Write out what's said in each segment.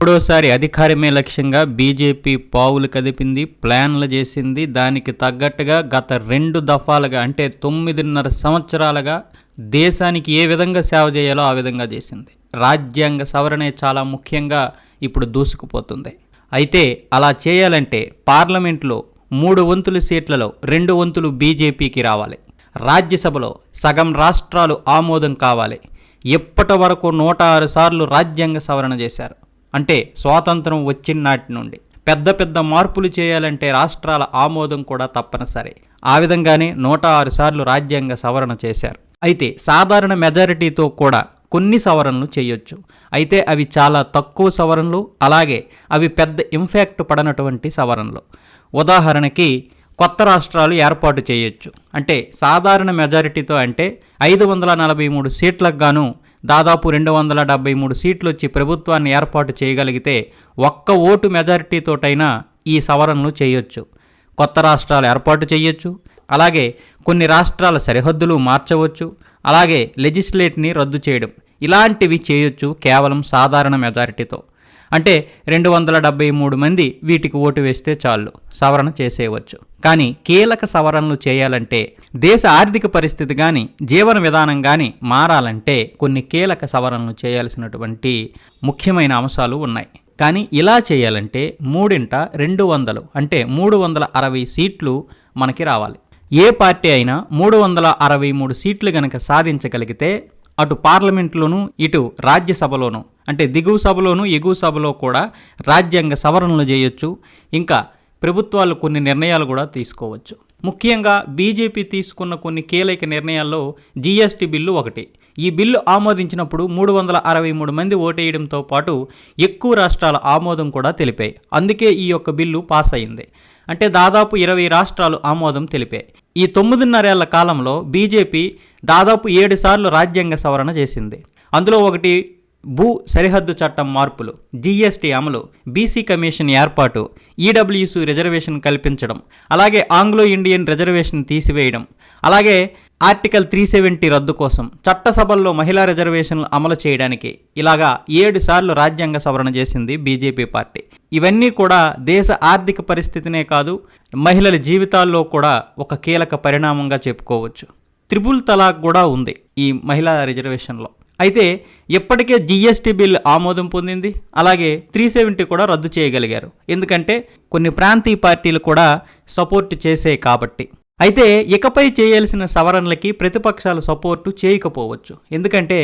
మూడోసారి అధికారమే లక్ష్యంగా బీజేపీ పావులు కదిపింది ప్లాన్లు చేసింది. దానికి తగ్గట్టుగా గత రెండు దఫాలుగా అంటే తొమ్మిదిన్నర సంవత్సరాలుగా దేశానికి ఏ విధంగా సేవ చేయాలో ఆ విధంగా చేసింది. రాజ్యాంగ సవరణే చాలా ముఖ్యంగా ఇప్పుడు దూసుకుపోతుంది. అయితే అలా చేయాలంటే పార్లమెంట్లో మూడు వంతులు సీట్లలో రెండు వంతులు బీజేపీకి రావాలి. రాజ్యసభలో సగం రాష్ట్రాలు ఆమోదం కావాలి. ఇప్పటి వరకు నూట ఆరు సార్లు రాజ్యాంగ సవరణ చేశారు? అంటే స్వాతంత్రం వచ్చిన నాటి నుండి. పెద్ద పెద్ద మార్పులు చేయాలంటే రాష్ట్రాల ఆమోదం కూడా తప్పనిసరి. ఆ విధంగానే నూట ఆరు సార్లు రాజ్యాంగ సవరణ చేశారు. అయితే సాధారణ మెజారిటీతో కూడా కొన్ని సవరణలు చేయొచ్చు. అయితే అవి చాలా తక్కువ సవరణలు అలాగే అవి పెద్ద ఇంపాక్ట్ పడనటువంటి సవరణలు. ఉదాహరణకి కొత్త రాష్ట్రాలు ఏర్పాటు చేయొచ్చు. అంటే సాధారణ మెజారిటీతో అంటే ఐదు వందల నలభై మూడు సీట్లకు గాను దాదాపు రెండు వందల డెబ్బై మూడు సీట్లు వచ్చి ప్రభుత్వాన్ని ఏర్పాటు చేయగలిగితే ఒక్క ఓటు మెజారిటీతోటైనా ఈ సవరణలు చేయొచ్చు. కొత్త రాష్ట్రాలు ఏర్పాటు చేయొచ్చు. అలాగే కొన్ని రాష్ట్రాల సరిహద్దులు మార్చవచ్చు. అలాగే లెజిస్లేట్ని రద్దు చేయడం. ఇలాంటివి చేయొచ్చు కేవలం సాధారణ మెజారిటీతో. అంటే రెండు వందల డెబ్బై మూడు మంది వీటికి ఓటు వేస్తే చాలు సవరణ చేసేయవచ్చు. కానీ కీలక సవరణలు చేయాలంటే దేశ ఆర్థిక పరిస్థితి కానీ జీవన విధానం కానీ మారాలంటే కొన్ని కీలక సవరణలు చేయాల్సినటువంటి ముఖ్యమైన అంశాలు ఉన్నాయి. కానీ ఇలా చేయాలంటే మూడింట రెండు వందలు అంటే మూడు వందల అరవై సీట్లు మనకి రావాలి. ఏ పార్టీ అయినా మూడు వందల అరవై మూడు సీట్లు గనక సాధించగలిగితే అటు పార్లమెంట్లోనూ ఇటు రాజ్యసభలోనూ అంటే దిగువ సభలోనూ ఎగువ సభలో కూడా రాజ్యాంగ సవరణలు చేయొచ్చు. ఇంకా ప్రభుత్వాలు కొన్ని నిర్ణయాలు కూడా తీసుకోవచ్చు. ముఖ్యంగా బీజేపీ తీసుకున్న కొన్ని కీలక నిర్ణయాల్లో జీఎస్టీ బిల్లు ఒకటి. ఈ బిల్లు ఆమోదించినప్పుడు మూడు వందల అరవై మూడు మంది ఓటేయడంతో పాటు ఎక్కువ రాష్ట్రాల ఆమోదం కూడా తెలిపాయి. అందుకే ఈ యొక్క బిల్లు పాస్ అయింది. అంటే దాదాపు ఇరవై రాష్ట్రాలు ఆమోదం తెలిపాయి. ఈ తొమ్మిదిన్నరేళ్ళ కాలంలో బీజేపీ దాదాపు ఏడు సార్లు రాజ్యాంగ సవరణ చేసింది. అందులో ఒకటి భూ సరిహద్దు చట్టం మార్పులు జీఎస్టీ అమలు బీసీ కమిషన్ ఏర్పాటు ఈడబ్ల్యూసి రిజర్వేషన్ కల్పించడం అలాగే ఆంగ్లో ఇండియన్ రిజర్వేషన్ తీసివేయడం అలాగే ఆర్టికల్ త్రీ సెవెంటీ రద్దు కోసం చట్టసభల్లో మహిళా రిజర్వేషన్లు అమలు చేయడానికి ఇలాగా ఏడు సార్లు రాజ్యాంగ సవరణ చేసింది బీజేపీ పార్టీ. ఇవన్నీ కూడా దేశ ఆర్థిక పరిస్థితినే కాదు మహిళల జీవితాల్లో కూడా ఒక కీలక పరిణామంగా చెప్పుకోవచ్చు. త్రిబుల్ తలాక్ కూడా ఉంది ఈ మహిళా రిజర్వేషన్లో. అయితే ఇప్పటికే జీఎస్టీ బిల్ ఆమోదం పొందింది. అలాగే త్రీ సెవెంటీ కూడా రద్దు చేయగలిగారు. ఎందుకంటే కొన్ని ప్రాంతీయ పార్టీలు కూడా సపోర్ట్ చేసే కాబట్టి. అయితే ఇకపై చేయాల్సిన సవరణలకి ప్రతిపక్షాలు సపోర్టు చేయకపోవచ్చు. ఎందుకంటే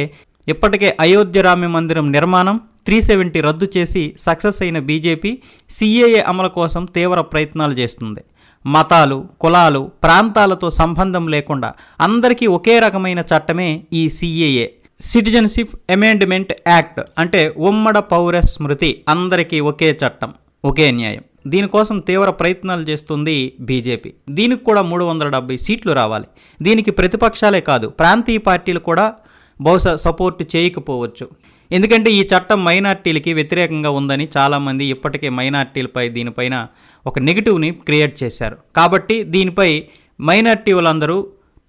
ఇప్పటికే అయోధ్య రామ మందిరం నిర్మాణం త్రీ సెవెంటీ రద్దు చేసి సక్సెస్ అయిన బీజేపీ సిఏఏ అమలు కోసం తీవ్ర ప్రయత్నాలు చేస్తుంది. మతాలు కులాలు ప్రాంతాలతో సంబంధం లేకుండా అందరికీ ఒకే రకమైన చట్టమే ఈ సిఏఏ. సిటిజన్షిప్ అమెండ్మెంట్ యాక్ట్ అంటే ఉమ్మడ పౌర స్మృతి అందరికీ ఒకే చట్టం ఒకే న్యాయం. దీనికోసం తీవ్ర ప్రయత్నాలు చేస్తుంది బీజేపీ. దీనికి కూడా మూడు వందల డెబ్బై సీట్లు రావాలి. దీనికి ప్రతిపక్షాలే కాదు ప్రాంతీయ పార్టీలు కూడా బహుశా సపోర్ట్ చేయకపోవచ్చు. ఎందుకంటే ఈ చట్టం మైనార్టీలకి వ్యతిరేకంగా ఉందని చాలామంది ఇప్పటికే మైనార్టీలపై దీనిపైన ఒక నెగిటివ్ని క్రియేట్ చేశారు. కాబట్టి దీనిపై మైనార్టీ వాళ్ళందరూ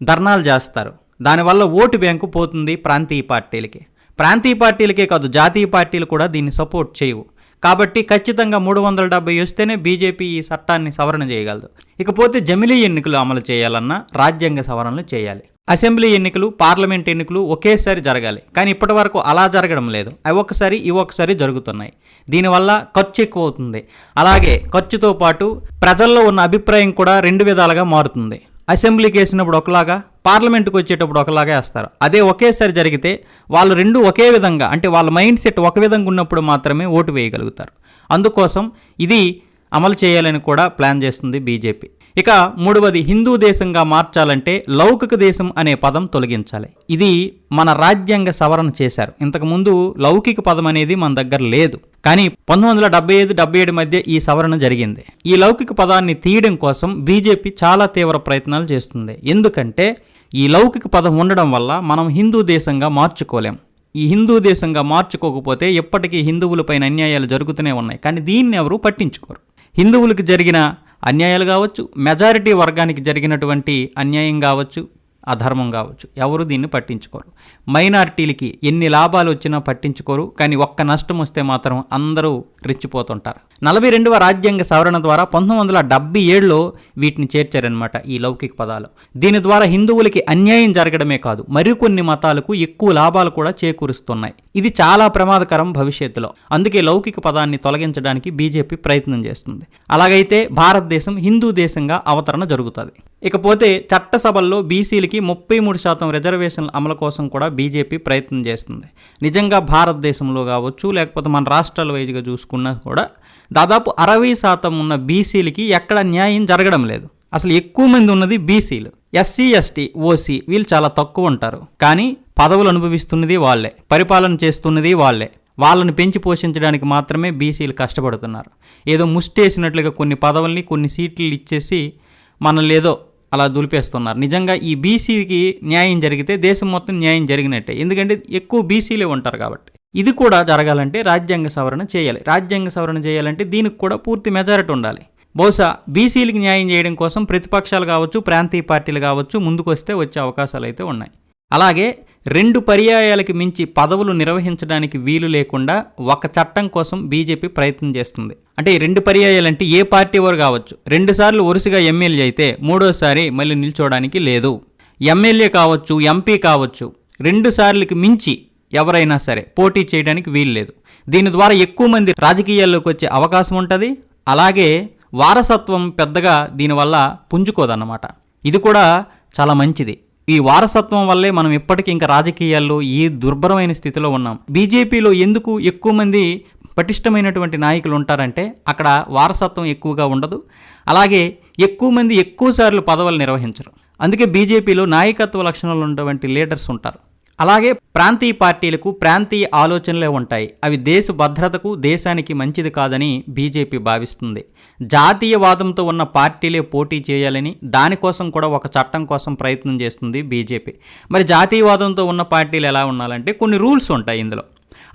ధర్నాలు చేస్తారు. దానివల్ల ఓటు బ్యాంకు పోతుంది ప్రాంతీయ పార్టీలకి. ప్రాంతీయ పార్టీలకే కాదు జాతీయ పార్టీలు కూడా దీన్ని సపోర్ట్ చేయవు. కాబట్టి ఖచ్చితంగా మూడు వందల డెబ్బై వస్తేనే బీజేపీ ఈ చట్టాన్ని సవరణ చేయగలదు. ఇకపోతే జమిలీ ఎన్నికలు అమలు చేయాలన్నా రాజ్యాంగ సవరణలు చేయాలి. అసెంబ్లీ ఎన్నికలు పార్లమెంట్ ఎన్నికలు ఒకేసారి జరగాలి. కానీ ఇప్పటి వరకు అలా జరగడం లేదు. అవి ఒకసారి ఇవి ఒకసారి జరుగుతున్నాయి. దీనివల్ల ఖర్చు ఎక్కువ అవుతుంది. అలాగే ఖర్చుతో పాటు ప్రజల్లో ఉన్న అభిప్రాయం కూడా రెండు విధాలుగా మారుతుంది. అసెంబ్లీకి వేసినప్పుడు ఒకలాగా పార్లమెంట్కి వచ్చేటప్పుడు ఒకలాగా వేస్తారు. అదే ఒకేసారి జరిగితే వాళ్ళు రెండు ఒకే విధంగా అంటే వాళ్ళ మైండ్ సెట్ ఒక విధంగా ఉన్నప్పుడు మాత్రమే ఓటు వేయగలుగుతారు. అందుకోసం ఇది అమలు చేయాలని కూడా ప్లాన్ చేస్తుంది బీజేపీ. ఇక మూడవది హిందూ దేశంగా మార్చాలంటే లౌకిక దేశం అనే పదం తొలగించాలి. ఇది మన రాజ్యాంగ సవరణ చేశారు. ఇంతకుముందు లౌకిక పదం అనేది మన దగ్గర లేదు. కానీ పంతొమ్మిది వందల డెబ్బై ఐదు డెబ్బై ఏడు మధ్య ఈ సవరణ జరిగింది. ఈ లౌకిక పదాన్ని తీయడం కోసం బీజేపీ చాలా తీవ్ర ప్రయత్నాలు చేస్తుంది. ఎందుకంటే ఈ లౌకిక పదం ఉండడం వల్ల మనం హిందూ దేశంగా మార్చుకోలేం. ఈ హిందూ దేశంగా మార్చుకోకపోతే ఎప్పటికీ హిందువులపైన అన్యాయాలు జరుగుతూనే ఉన్నాయి. కానీ దీన్ని ఎవరు పట్టించుకోరు. హిందువులకు జరిగిన అన్యాయాలు కావచ్చు మెజారిటీ వర్గానికి జరిగినటువంటి అన్యాయం కావచ్చు అధర్మం కావచ్చు. ఎవరు దీన్ని పట్టించుకోరు. మైనారిటీలకి ఎన్ని లాభాలు వచ్చినా పట్టించుకోరు. కానీ ఒక్క నష్టం వస్తే మాత్రం అందరూ రెచ్చిపోతుంటారు. నలభై రెండవ రాజ్యాంగ సవరణ ద్వారా పంతొమ్మిది వందల డెబ్బై ఏడులో వీటిని చేర్చారనమాట ఈ లౌకిక పదాలు. దీని ద్వారా హిందువులకి అన్యాయం జరగడమే కాదు మరికొన్ని మతాలకు ఎక్కువ లాభాలు కూడా చేకూరుస్తున్నాయి. ఇది చాలా ప్రమాదకరం భవిష్యత్తులో. అందుకే లౌకిక పదాన్ని తొలగించడానికి బీజేపీ ప్రయత్నం చేస్తుంది. అలాగైతే భారతదేశం హిందూ దేశంగా అవతరణ జరుగుతుంది. ఇకపోతే చట్టసభల్లో బీసీలకి ముప్పై మూడు శాతం రిజర్వేషన్ల అమలు కోసం కూడా బీజేపీ ప్రయత్నం చేస్తుంది. నిజంగా భారతదేశంలో కావచ్చు లేకపోతే మన రాష్ట్రాల వైజ్గా చూసుకున్నా కూడా దాదాపు అరవై శాతం ఉన్న బీసీలకి ఎక్కడ న్యాయం జరగడం లేదు. అసలు ఎక్కువ మంది ఉన్నది బీసీలు. ఎస్సీ ఎస్టీ ఓసీ వీళ్ళు చాలా తక్కువ ఉంటారు. కానీ పదవులు అనుభవిస్తున్నది వాళ్ళే పరిపాలన చేస్తున్నది వాళ్ళే. వాళ్ళని పెంచి పోషించడానికి మాత్రమే బీసీలు కష్టపడుతున్నారు. ఏదో ముష్టేసినట్లుగా కొన్ని పదవుల్ని కొన్ని సీట్లు ఇచ్చేసి మనల్ని ఏదో అలా దులిపేస్తున్నారు. నిజంగా ఈ బీసీకి న్యాయం జరిగితే దేశం మొత్తం న్యాయం జరిగినట్టే. ఎందుకంటే ఎక్కువ బీసీలే ఉంటారు కాబట్టి. ఇది కూడా జరగాలంటే రాజ్యాంగ సవరణ చేయాలి. రాజ్యాంగ సవరణ చేయాలంటే దీనికి కూడా పూర్తి మెజారిటీ ఉండాలి. బహుశా బీసీలకు న్యాయం చేయడం కోసం ప్రతిపక్షాలు కావచ్చు ప్రాంతీయ పార్టీలు కావచ్చు ముందుకొస్తే వచ్చే అవకాశాలు అయితే ఉన్నాయి. అలాగే రెండు పర్యాయాలకి మించి పదవులు నిర్వహించడానికి వీలు లేకుండా ఒక చట్టం కోసం బీజేపీ ప్రయత్నం చేస్తుంది. అంటే ఈ రెండు పర్యాయాలంటే ఏ పార్టీ వారు కావచ్చు. రెండుసార్లు వరుసగా ఎమ్మెల్యే అయితే మూడోసారి మళ్ళీ నిల్చోవడానికి లేదు. ఎమ్మెల్యే కావచ్చు ఎంపీ కావచ్చు రెండు సార్లకి మించి ఎవరైనా సరే పోటీ చేయడానికి వీలు లేదు. దీని ద్వారా ఎక్కువ మంది రాజకీయాల్లోకి వచ్చే అవకాశం ఉంటుంది. అలాగే వారసత్వం పెద్దగా దీనివల్ల పుంజుకోదన్నమాట. ఇది కూడా చాలా మంచిది. ఈ వారసత్వం వల్లే మనం ఇప్పటికీ ఇంకా రాజకీయాల్లో ఈ దుర్భరమైన స్థితిలో ఉన్నాం. బీజేపీలో ఎందుకు ఎక్కువ మంది పటిష్టమైనటువంటి నాయకులు ఉంటారంటే అక్కడ వారసత్వం ఎక్కువగా ఉండదు. అలాగే ఎక్కువ మంది ఎక్కువసార్లు పదవులు నిర్వహించరు. అందుకే బీజేపీలో నాయకత్వ లక్షణాలు ఉన్నటువంటి లీడర్స్ ఉంటారు. అలాగే ప్రాంతీయ పార్టీలకు ప్రాంతీయ ఆలోచనలే ఉంటాయి. అవి దేశ భద్రతకు దేశానికి మంచిది కాదని బీజేపీ భావిస్తుంది. జాతీయవాదంతో ఉన్న పార్టీలే పోటీ చేయాలని దానికోసం కూడా ఒక చట్టం కోసం ప్రయత్నం చేస్తుంది బీజేపీ. మరి జాతీయవాదంతో ఉన్న పార్టీలు ఎలా ఉండాలంటే కొన్ని రూల్స్ ఉంటాయి ఇందులో.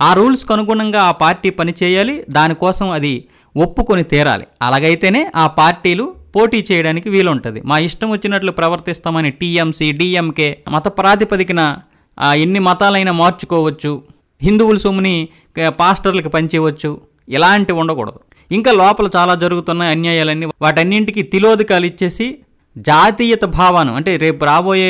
ఆ రూల్స్కు అనుగుణంగా ఆ పార్టీ పని చేయాలి దానికోసం అది ఒప్పుకొని తీరాలి. అలాగైతేనే ఆ పార్టీలు పోటీ చేయడానికి వీలుంటుంది. మా ఇష్టం వచ్చినట్లు ప్రవర్తిస్తామని టీఎంసీ డిఎంకే మత ప్రాతిపదికన ఎన్ని మతాలైనా మార్చుకోవచ్చు హిందువుల సొమ్ముని పాస్టర్లకు పంచేయవచ్చు ఇలాంటివి ఉండకూడదు. ఇంకా లోపల చాలా జరుగుతున్న అన్యాయాలన్నీ. వాటన్నింటికి తిలోదకాలు ఇచ్చేసి జాతీయత భావాన్ని అంటే రేపు రాబోయే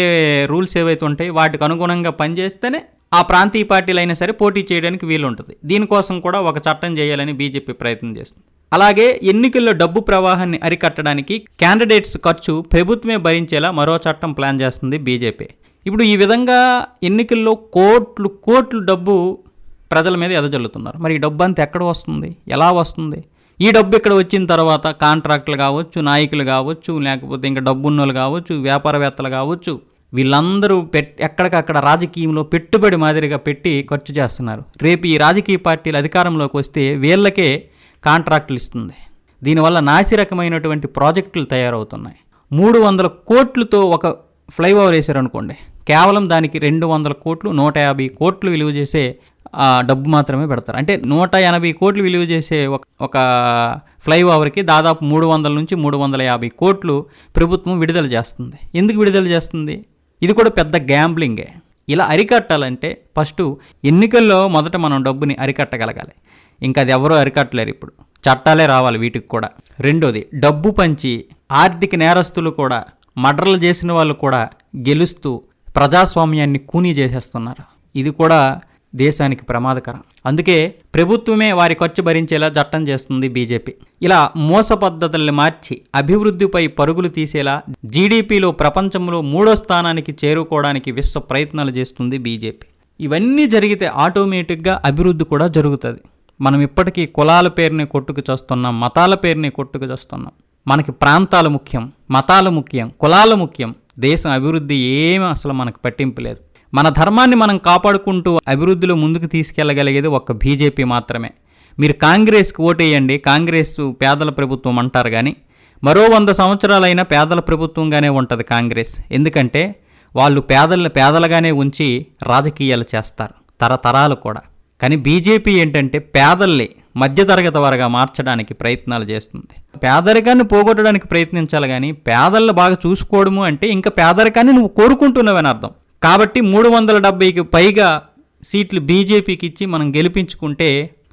రూల్స్ ఏవైతే ఉంటాయి వాటికి అనుగుణంగా పనిచేస్తేనే ఆ ప్రాంతీయ పార్టీలు అయినా సరే పోటీ చేయడానికి వీలుంటుంది. దీనికోసం కూడా ఒక చట్టం చేయాలని బీజేపీ ప్రయత్నం చేస్తుంది. అలాగే ఎన్నికల్లో డబ్బు ప్రవాహాన్ని అరికట్టడానికి క్యాండిడేట్స్ ఖర్చు ప్రభుత్వమే భరించేలా మరో చట్టం ప్లాన్ చేస్తుంది బీజేపీ. ఇప్పుడు ఈ విధంగా ఎన్నికల్లో కోట్లు కోట్లు డబ్బు ప్రజల మీద ఎదజల్లుతున్నారు. మరి ఈ డబ్బు అంతా ఎక్కడ వస్తుంది? ఎలా వస్తుంది? ఈ డబ్బు ఇక్కడ వచ్చిన తర్వాత కాంట్రాక్టులు కావచ్చు నాయకులు కావచ్చు లేకపోతే ఇంకా డబ్బున్నోళ్ళు కావచ్చు వ్యాపారవేత్తలు కావచ్చు వీళ్ళందరూ పెట్ ఎక్కడికక్కడ రాజకీయంలో పెట్టుబడి మాదిరిగా పెట్టి ఖర్చు చేస్తున్నారు. రేపు ఈ రాజకీయ పార్టీలు అధికారంలోకి వస్తే వీళ్ళకే కాంట్రాక్టులు ఇస్తుంది. దీనివల్ల నాసిరకమైనటువంటి ప్రాజెక్టులు తయారవుతున్నాయి. మూడు వందల కోట్లతో ఒక ఫ్లైఓవర్ వేశారనుకోండి. కేవలం దానికి రెండు వందల కోట్లు నూట యాభై కోట్లు విలువ చేసే డబ్బు మాత్రమే పెడతారు. అంటే నూట ఎనభై కోట్లు విలువ చేసే ఒక ఒక ఫ్లైఓవర్కి దాదాపు మూడు వందల నుంచి మూడు వందల యాభై కోట్లు ప్రభుత్వం విడుదల చేస్తుంది. ఎందుకు విడుదల చేస్తుంది? ఇది కూడా పెద్ద గ్యాంబ్లింగే. ఇలా అరికట్టాలంటే ఫస్ట్ ఎన్నికల్లో మొదట మనం డబ్బుని అరికట్టగలగాలి. ఇంకా అది ఎవరో అరికట్టలేరు ఇప్పుడు. చట్టాలే రావాలి వీటికి కూడా. రెండోది డబ్బు పంచి ఆర్థిక నేరస్తులు కూడా మర్డర్లు చేసిన వాళ్ళు కూడా గెలుస్తూ ప్రజాస్వామ్యాన్ని కూనీ చేసేస్తున్నారు. ఇది కూడా దేశానికి ప్రమాదకరం. అందుకే ప్రభుత్వమే వారి ఖర్చు భరించేలా చట్టం చేస్తుంది బీజేపీ. ఇలా మోస పద్ధతుల్ని మార్చి అభివృద్ధిపై పరుగులు తీసేలా జీడీపీలో ప్రపంచంలో మూడో స్థానానికి చేరుకోవడానికి విశ్వ ప్రయత్నాలు చేస్తుంది బీజేపీ. ఇవన్నీ జరిగితే ఆటోమేటిక్గా అభివృద్ధి కూడా జరుగుతుంది. మనం ఇప్పటికీ కులాల పేరుని కొట్టుకు చేస్తున్నాం మతాల పేరుని కొట్టుకు చేస్తున్నాం. మనకి ప్రాంతాలు ముఖ్యం మతాలు ముఖ్యం కులాలు ముఖ్యం. దేశం అభివృద్ధి ఏమీ అసలు మనకు పట్టింపు లేదు. మన ధర్మాన్ని మనం కాపాడుకుంటూ అభివృద్ధిలో ముందుకు తీసుకెళ్ళగలిగేది ఒక్క బీజేపీ మాత్రమే. మీరు కాంగ్రెస్కి ఓటేయండి కాంగ్రెస్ పేదల ప్రభుత్వం అంటారు కానీ మరో వంద సంవత్సరాలైనా పేదల ప్రభుత్వంగానే ఉంటుంది కాంగ్రెస్. ఎందుకంటే వాళ్ళు పేదల్ని పేదలుగానే ఉంచి రాజకీయాలు చేస్తారు తరతరాలు కూడా. కానీ బీజేపీ ఏంటంటే పేదల్ని మధ్యతరగతి వారుగా మార్చడానికి ప్రయత్నాలు చేస్తుంది. పేదరికాన్ని పోగొట్టడానికి ప్రయత్నించాలి కానీ పేదలను బాగా చూసుకోవడము అంటే ఇంకా పేదరికాన్ని నువ్వు కోరుకుంటున్నావని అర్థం. కాబట్టి మూడు వందల డెబ్బైకి పైగా సీట్లు బీజేపీకి ఇచ్చి మనం గెలిపించుకుంటే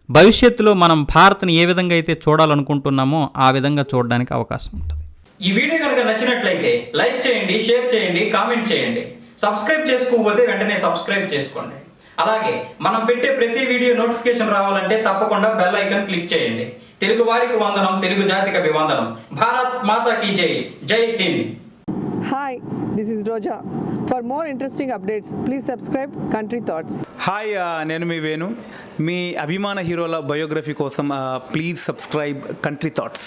భవిష్యత్తులో మనం భారత్ని ఏ విధంగా అయితే చూడాలనుకుంటున్నామో ఆ విధంగా చూడడానికి అవకాశం ఉంటుంది. ఈ వీడియో కనుక నచ్చినట్లయితే లైక్ చేయండి షేర్ చేయండి కామెంట్ చేయండి. సబ్స్క్రైబ్ చేసుకోకపోతే వెంటనే సబ్స్క్రైబ్ చేసుకోండి. అలాగే మనం పెట్టే ప్రతి వీడియో నోటిఫికేషన్ రావాలంటే తప్పకుండా బెల్ ఐకాన్ క్లిక్ చేయండి. తెలుగు వారికి వందనం తెలుగు జాతికి అభివందనం. భారత్ మాతా కీ జై. జై Hind. Hi, this is Roja. For more interesting updates, please subscribe Country Thoughts. Hi నేను మీ వేణు. మీ అభిమాన హీరోల బయోగ్రఫీ కోసం please subscribe Country Thoughts